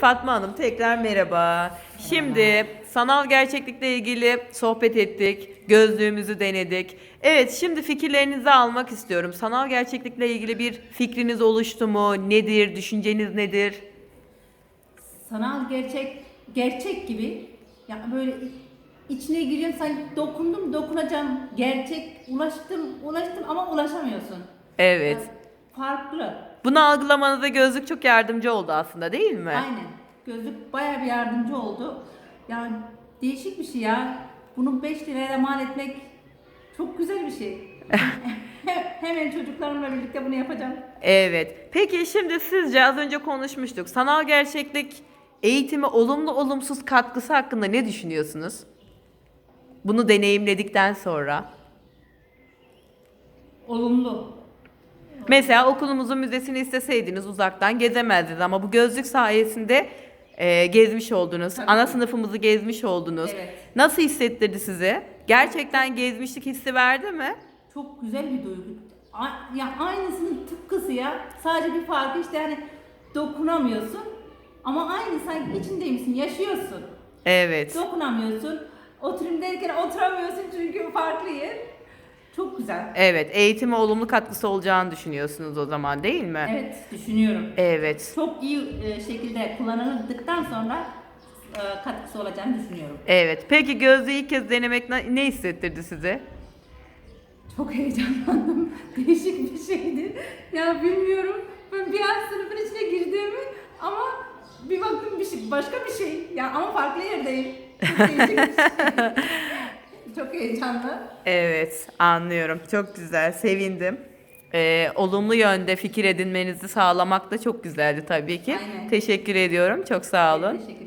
Fatma Hanım tekrar merhaba. Şimdi sanal gerçeklikle ilgili sohbet ettik, gözlüğümüzü denedik. Evet, şimdi fikirlerinizi almak istiyorum. Sanal gerçeklikle ilgili bir fikriniz oluştu mu? Nedir? Düşünceniz nedir? sanal gerçek gerçek gibi ya böyle içine giriyorsun sanki dokundum dokunacağım gerçek ulaştım ulaştım ama ulaşamıyorsun. Evet. Yani farklı. Bunu algılamanıza gözlük çok yardımcı oldu aslında değil mi? Aynen. Gözlük bayağı bir yardımcı oldu. Yani değişik bir şey ya. Bunu 5 liraya mal etmek çok güzel bir şey. Hemen çocuklarımla birlikte bunu yapacağım. Evet. Peki şimdi sizce az önce konuşmuştuk. Sanal gerçeklik eğitime olumlu olumsuz katkısı hakkında ne düşünüyorsunuz? Bunu deneyimledikten sonra. Olumlu. Mesela okulumuzun müzesini isteseydiniz uzaktan gezemezdiniz ama bu gözlük sayesinde e, gezmiş oldunuz. Tabii Ana sınıfımızı gezmiş oldunuz. Evet. Nasıl hissettirdi sizi? Gerçekten gezmişlik hissi verdi mi? Çok güzel bir duygu. A- ya aynısının tıpkısı ya. Sadece bir farkı işte hani dokunamıyorsun ama aynı sanki içindeymişsin, yaşıyorsun. Evet. Dokunamıyorsun. Oturayım derken oturamıyorsun çünkü farklı yer. Güzel. Evet, eğitime olumlu katkısı olacağını düşünüyorsunuz o zaman değil mi? Evet, düşünüyorum. Evet. Çok iyi e, şekilde kullanıldıktan sonra e, katkısı olacağını düşünüyorum. Evet. Peki gözlüğü ilk kez denemek ne ne hissettirdi size? Çok heyecanlandım. Değişik bir şeydi. Ya bilmiyorum. Ben bir an sınıfın içine girdiğimi ama bir baktım bir şey, başka bir şey. Ya ama farklı yerdeyim. Çok değişik bir şey. Çok heyecanlı. Evet, anlıyorum. Çok güzel, sevindim. Ee, olumlu yönde fikir edinmenizi sağlamak da çok güzeldi tabii ki. Aynen. Teşekkür ediyorum. Çok sağ olun. Teşekkür.